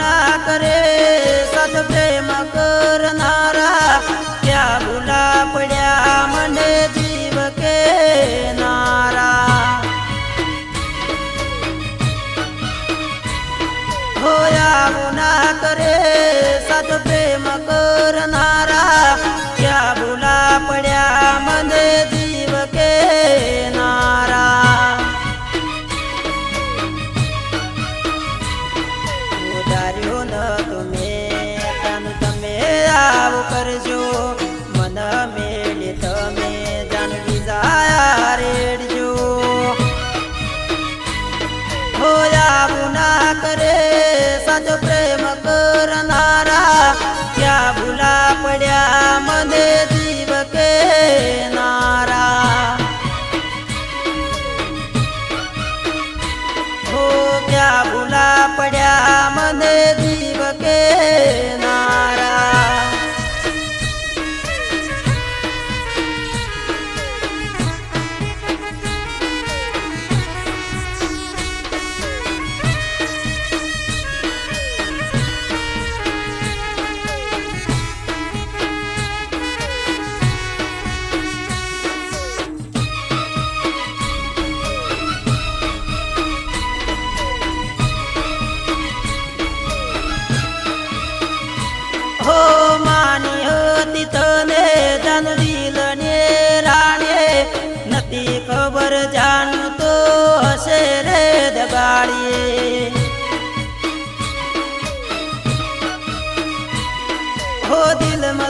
ના કરે સદપ્રેમ કરનારા, ક્યાં ભૂલા પડ્યા મને જીવ કે નારા? હોયા ગુના કરે સદપ્રેમ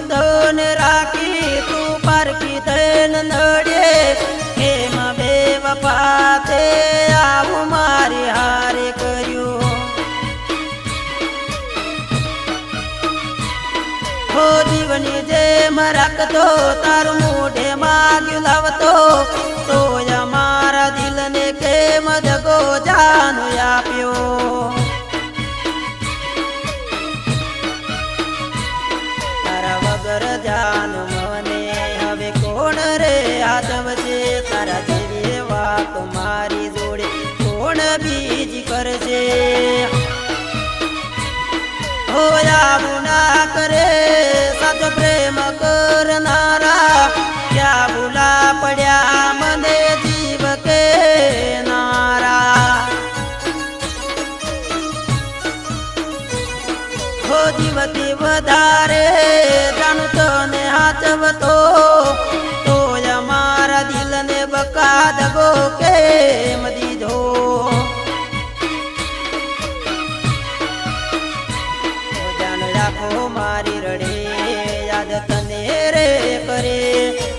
મતન રાખી તું પારખી થઈને નડે. કેમ બે તે આવું મારી હારે કર્યું. હો જીવની જેમ રાખતો તારું મોઢે માગ્યું લાવતો હોયા ગુના કરે, સાચો પ્રેમ કરનારા, ક્યાં ભૂલા પડ્યા મને જીવ કે નારા હો જીવતી વધારે જાણતો ને હાચવતો રાખો મારી રડે, યાદ તને રે કરે.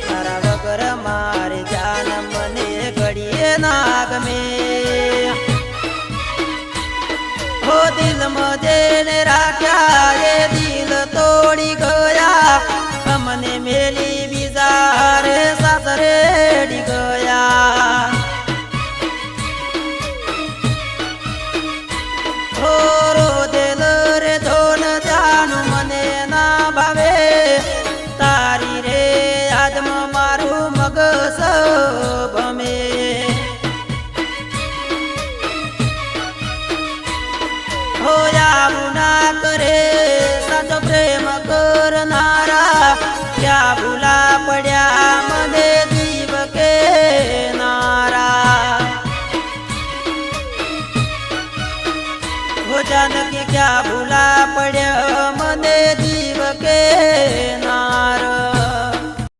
તારા વગર મારે જાન મને ઘડીએ ના ગમે હો દિલ જેને રાખ્યા ગુના કરે, સાચો પ્રેમ કરનારા. ક્યાં ભૂલા પડ્યા મને જીવ કે નારા ભોજન કે ક્યાં ભૂલા પડ્યા